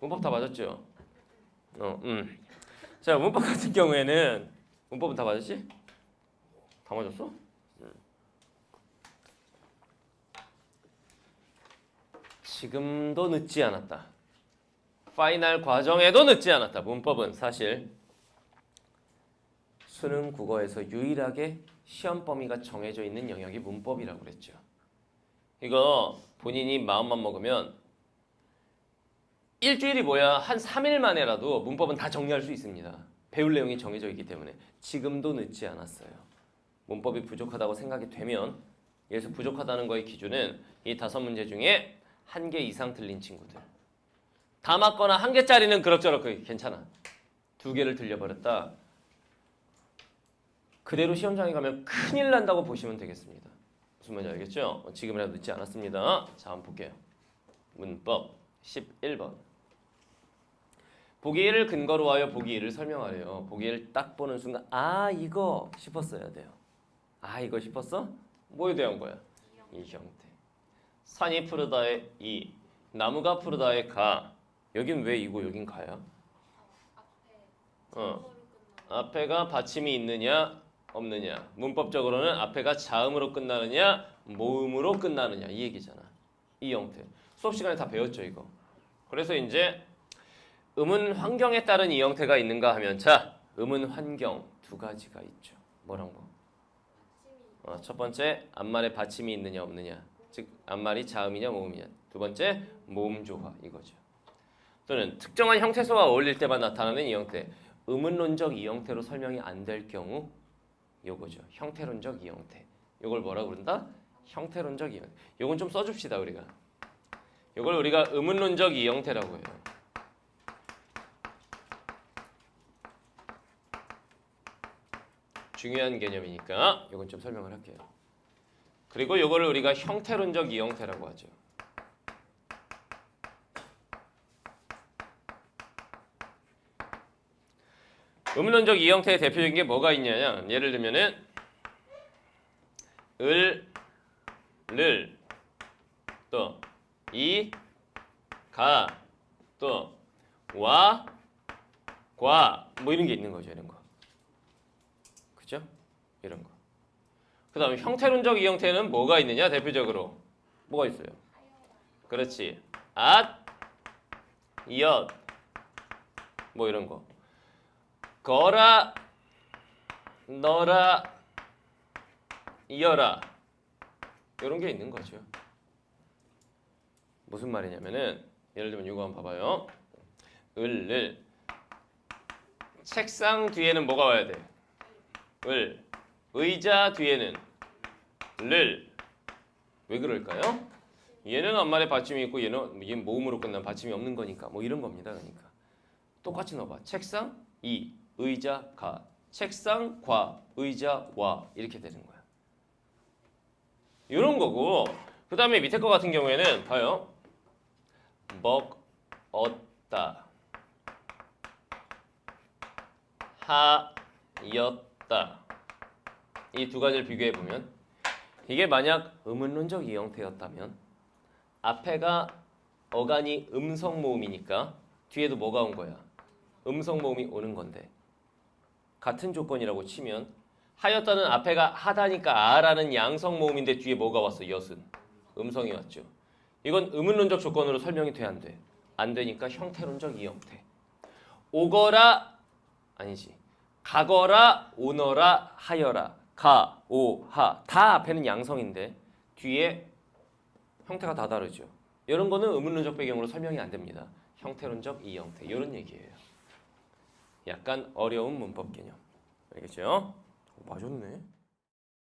문법 다 맞았죠? 어, 음. 자, 문법 같은 경우에는 문법은 다 맞았지? 다 맞았어? 음. 지금도 늦지 않았다. 파이널 과정에도 늦지 않았다. 문법은 사실 수능 국어에서 유일하게 시험 범위가 정해져 있는 영역이 문법이라고 그랬죠. 이거 본인이 마음만 먹으면 일주일이 뭐야 한 3일 만에라도 문법은 다 정리할 수 있습니다. 배울 내용이 정해져 있기 때문에 지금도 늦지 않았어요. 문법이 부족하다고 생각이 되면 여기서 부족하다는 거의 기준은 이 다섯 문제 중에 한 개 이상 틀린 친구들. 다 맞거나 한 개짜리는 그럭저럭 그 괜찮아. 두 개를 들려버렸다. 그대로 시험장에 가면 큰일 난다고 보시면 되겠습니다. 무슨 말인지 알겠죠? 어, 지금이라도 늦지 않았습니다. 자, 한번 볼게요. 문법 11번. 보기 1을 근거로 하여 보기 2를 설명하래요. 보기 1을 딱 보는 순간 아 이거 싶었어야 돼요. 아 이거 싶었어? 뭐에 대한 거야? 이 형태. 산이 푸르다의 이, 나무가 푸르다의 가. 여긴 왜 이고 여긴 가야? 어. 앞에가 받침이 있느냐 없느냐. 문법적으로는 앞에가 자음으로 끝나느냐 모음으로 끝나느냐 이 얘기잖아. 이 형태. 수업 시간에 다 배웠죠 이거. 그래서 이제 음은 환경에 따른 이 형태가 있는가 하면 자 음은 환경 두 가지가 있죠. 뭐랑 뭐? 어, 첫 번째 앞말에 받침이 있느냐 없느냐. 즉 앞말이 자음이냐 모음이냐. 두 번째 모음 조화 이거죠. 또는 특정한 형태소와 어울릴 때만 나타나는 이 형태. 의문론적 이 형태로 설명이 안 될 경우 요거죠. 형태론적 이 형태. 요걸 뭐라고 그런다? 형태론적 이 형태. 요건 좀 써줍시다 우리가. 요걸 우리가 의문론적 이 형태라고 해요. 중요한 개념이니까 요건 좀 설명을 할게요. 그리고 요거를 우리가 형태론적 이 형태라고 하죠. 음론적 이 형태의 대표적인 게 뭐가 있냐냐 예를 들면은 을, 를, 또 이, 가, 또 와, 과, 뭐 이런 게 있는 거죠 이런 거 그죠? 이런 거. 그 다음에 형태론적 이 형태는 뭐가 있느냐 대표적으로 뭐가 있어요? 그렇지 앗, 엿, 뭐 이런 거 거라 너라 이어라 이런 게 있는 거죠. 무슨 말이냐면은 예를 들면 이거 한번 봐봐요. 을 을 책상 뒤에는 뭐가 와야 돼? 을 의자 뒤에는 를 왜 그럴까요? 얘는 앞말에 받침이 있고 얘는 얘는 모음으로 끝난 받침이 없는 거니까 뭐 이런 겁니다. 그러니까 똑같이 넣어봐. 책상 이 의자 가 책상 과 의자 와 이렇게 되는 거야. 이런 거고 그 다음에 밑에 거 같은 경우에는 봐요. 먹었다 하였다 이 두 가지를 비교해 보면 이게 만약 의문론적 이 형태였다면 앞에가 어간이 음성 모음이니까 뒤에도 뭐가 온 거야? 음성 모음이 오는 건데 같은 조건이라고 치면 하였다는 앞에가 하다니까 아라는 양성 모음인데 뒤에 뭐가 왔어? 엿은 음성이 왔죠. 이건 의문론적 조건으로 설명이 돼 안 돼? 안 되니까 형태론적 이 형태. 오거라 아니지. 가거라 오너라 하여라 가, 오, 하 다 앞에는 양성인데 뒤에 형태가 다 다르죠. 이런 거는 의문론적 배경으로 설명이 안 됩니다. 형태론적 이 형태 이런 얘기예요. 약간 어려운 문법 개념. 알겠죠? 어, 맞았네.